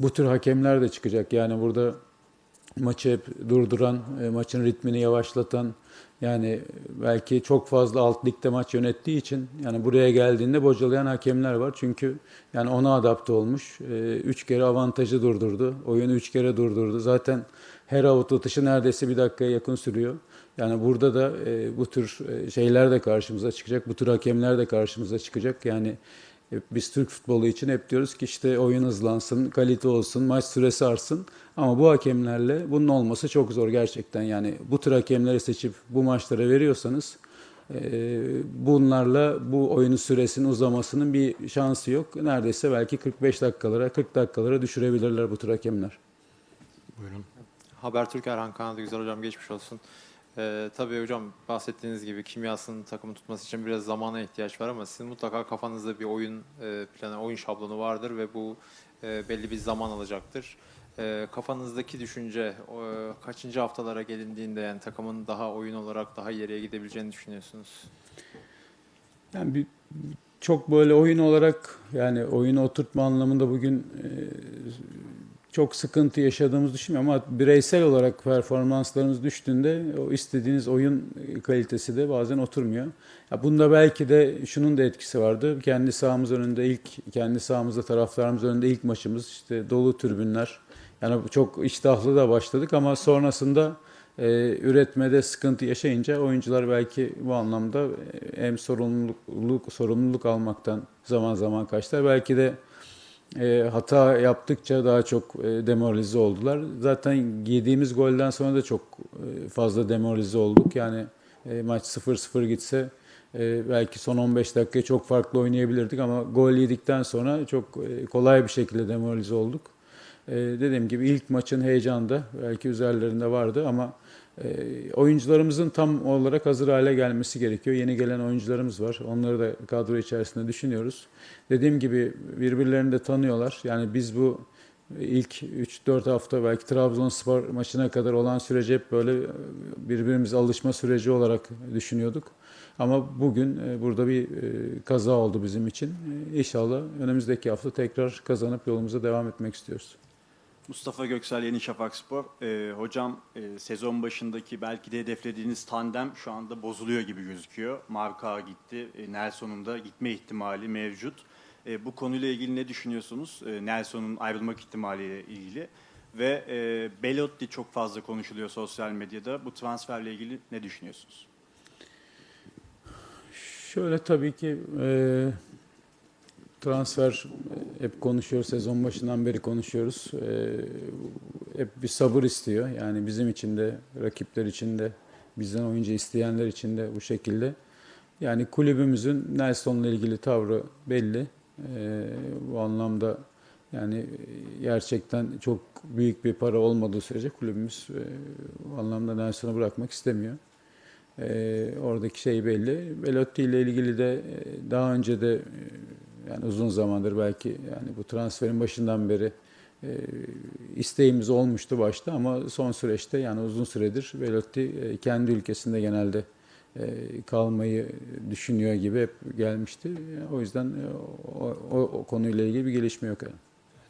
Bu tür hakemler de çıkacak. Yani burada maçı hep durduran, e, maçın ritmini yavaşlatan, yani belki çok fazla alt ligde maç yönettiği için yani buraya geldiğinde bocalayan hakemler var. Çünkü yani ona adapte olmuş. E, Üç kere avantajı durdurdu. Oyunu üç kere durdurdu. Zaten her avut atışı neredeyse bir dakikaya yakın sürüyor. Yani burada da e, bu tür şeyler de karşımıza çıkacak. Bu tür hakemler de karşımıza çıkacak. Yani biz Türk futbolu için hep diyoruz ki işte oyun hızlansın, kalite olsun, maç süresi artsın. Ama bu hakemlerle bunun olması çok zor gerçekten. Yani bu tür hakemleri seçip bu maçlara veriyorsanız e, bunlarla bu oyunun süresinin uzamasının bir şansı yok. Neredeyse belki 45 dakikalara, 40 dakikalara düşürebilirler bu tür hakemler. Buyurun. Habertürk Erhan Kanadı Güzel Hocam geçmiş olsun. Ee, tabii hocam bahsettiğiniz gibi kimyasının takımı tutması için biraz zamana ihtiyaç var ama sizin mutlaka kafanızda bir oyun e, planı, oyun şablonu vardır ve bu e, belli bir zaman alacaktır. E, kafanızdaki düşünce e, kaçıncı haftalara gelindiğinde yani takımın daha oyun olarak daha ileriye gidebileceğini düşünüyorsunuz? Yani bir, çok böyle oyun olarak yani oyunu oturtma anlamında bugün e, çok sıkıntı yaşadığımızı düşünmüyorum ama bireysel olarak performanslarımız düştüğünde o istediğiniz oyun kalitesi de bazen oturmuyor. Ya bunda belki de şunun da etkisi vardı. Kendi sahamız önünde ilk kendi sahamızda taraftarımız önünde ilk maçımız işte dolu tribünler. Yani çok iştahlı da başladık ama sonrasında e, üretmede sıkıntı yaşayınca oyuncular belki bu anlamda e, hem sorumluluk sorumluluk almaktan zaman zaman kaçtılar. Belki de e, hata yaptıkça daha çok e, demoralize oldular. Zaten yediğimiz golden sonra da çok e, fazla demoralize olduk. Yani e, maç 0-0 gitse e, belki son 15 dakikayı çok farklı oynayabilirdik ama gol yedikten sonra çok e, kolay bir şekilde demoralize olduk. E, dediğim gibi ilk maçın heyecanı belki üzerlerinde vardı ama e, oyuncularımızın tam olarak hazır hale gelmesi gerekiyor. Yeni gelen oyuncularımız var. Onları da kadro içerisinde düşünüyoruz. Dediğim gibi birbirlerini de tanıyorlar. Yani biz bu ilk 3-4 hafta belki Trabzonspor maçına kadar olan süreci hep böyle birbirimize alışma süreci olarak düşünüyorduk. Ama bugün e, burada bir e, kaza oldu bizim için. E, İnşallah önümüzdeki hafta tekrar kazanıp yolumuza devam etmek istiyoruz. Mustafa Göksel Yeni Şafak Spor. Ee, hocam e, sezon başındaki belki de hedeflediğiniz tandem şu anda bozuluyor gibi gözüküyor. Marka gitti, e, Nelson'un da gitme ihtimali mevcut. E, bu konuyla ilgili ne düşünüyorsunuz? E, Nelson'un ayrılmak ihtimaliyle ilgili. Ve e, Belotti çok fazla konuşuluyor sosyal medyada. Bu transferle ilgili ne düşünüyorsunuz? Şöyle tabii ki e, transfer hep konuşuyoruz. Sezon başından beri konuşuyoruz. E, hep bir sabır istiyor. Yani bizim için de, rakipler için de, bizden oyuncu isteyenler için de bu şekilde. Yani kulübümüzün Nelson'la ilgili tavrı belli. E, bu anlamda yani gerçekten çok büyük bir para olmadığı sürece kulübümüz e, bu anlamda Nelson'u bırakmak istemiyor. E, oradaki şey belli. Belotti ile ilgili de e, daha önce de e, yani uzun zamandır belki yani bu transferin başından beri e, isteğimiz olmuştu başta ama son süreçte yani uzun süredir Belotti e, kendi ülkesinde genelde e, kalmayı düşünüyor gibi hep gelmişti. O yüzden e, o, o, o konuyla ilgili bir gelişme yok. Yani.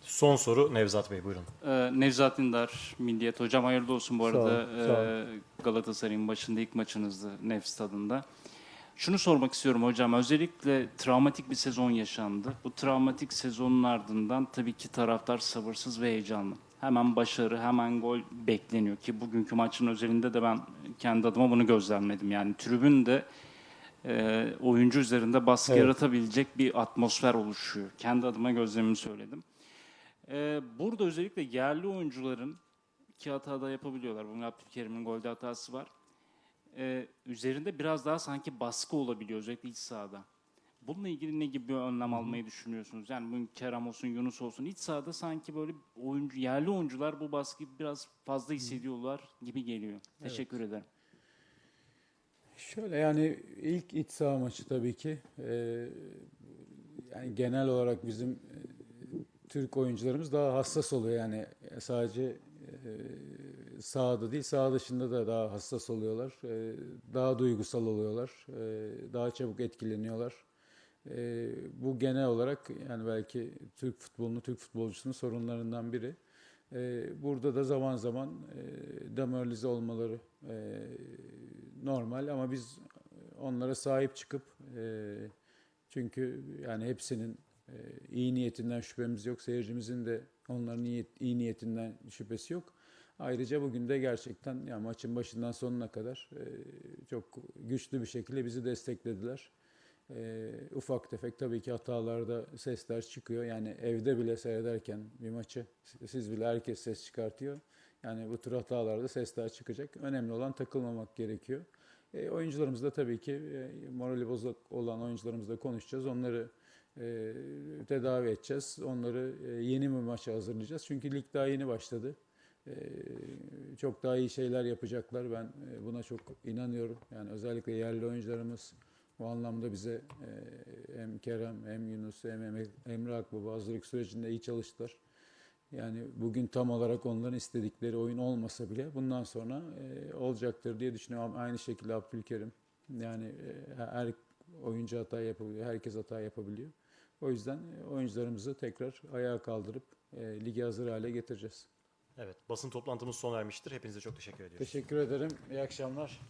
Son soru Nevzat Bey buyurun. Ee, Nevzat Dindar, Milliyet. Hocam hayırlı olsun bu Sağ arada. sağ ol. Ee, Galatasaray'ın başında ilk maçınızdı Nef stadında. Şunu sormak istiyorum hocam. Özellikle travmatik bir sezon yaşandı. Bu travmatik sezonun ardından tabii ki taraftar sabırsız ve heyecanlı. Hemen başarı, hemen gol bekleniyor ki bugünkü maçın özelinde de ben kendi adıma bunu gözlemledim. Yani tribün de e, oyuncu üzerinde baskı Evet. yaratabilecek bir atmosfer oluşuyor. Kendi adıma gözlemimi söyledim. Ee, burada özellikle yerli oyuncuların iki hata da yapabiliyorlar. Bunun Abdülkerim'in golde hatası var. Ee, üzerinde biraz daha sanki baskı olabiliyor özellikle iç sahada. Bununla ilgili ne gibi bir önlem almayı düşünüyorsunuz? Yani bugün Kerem olsun, Yunus olsun. iç sahada sanki böyle oyuncu, yerli oyuncular bu baskıyı biraz fazla hissediyorlar gibi geliyor. Teşekkür ederim. Şöyle yani ilk iç saha maçı tabii ki Ee, yani genel olarak bizim e, Türk oyuncularımız daha hassas oluyor yani sadece e, sahada değil saha dışında da daha hassas oluyorlar. Ee, daha duygusal oluyorlar. Ee, daha çabuk etkileniyorlar. E, bu genel olarak yani belki Türk futbolunu, Türk futbolcusunun sorunlarından biri. E, burada da zaman zaman e, demoralize olmaları e, normal ama biz onlara sahip çıkıp e, çünkü yani hepsinin e, iyi niyetinden şüphemiz yok. Seyircimizin de onların iyi, iyi niyetinden şüphesi yok. Ayrıca bugün de gerçekten yani maçın başından sonuna kadar e, çok güçlü bir şekilde bizi desteklediler. E, ufak tefek tabii ki hatalarda sesler çıkıyor. Yani evde bile seyrederken bir maçı siz bile herkes ses çıkartıyor. Yani bu tür hatalarda sesler çıkacak. Önemli olan takılmamak gerekiyor. E, oyuncularımız da tabii ki e, morali bozuk olan oyuncularımızla konuşacağız. Onları e, tedavi edeceğiz. Onları e, yeni bir maça hazırlayacağız. Çünkü lig daha yeni başladı. E, çok daha iyi şeyler yapacaklar. Ben e, buna çok inanıyorum. Yani özellikle yerli oyuncularımız bu anlamda bize e, hem Kerem hem Yunus hem Em- Emre Akbaba hazırlık sürecinde iyi çalıştılar. Yani bugün tam olarak onların istedikleri oyun olmasa bile bundan sonra e, olacaktır diye düşünüyorum. Aynı şekilde Abdülkerim. Yani her oyuncu hata yapabiliyor, herkes hata yapabiliyor. O yüzden oyuncularımızı tekrar ayağa kaldırıp ligi hazır hale getireceğiz. Evet basın toplantımız son vermiştir. Hepinize çok teşekkür ediyoruz. Teşekkür ederim. İyi akşamlar.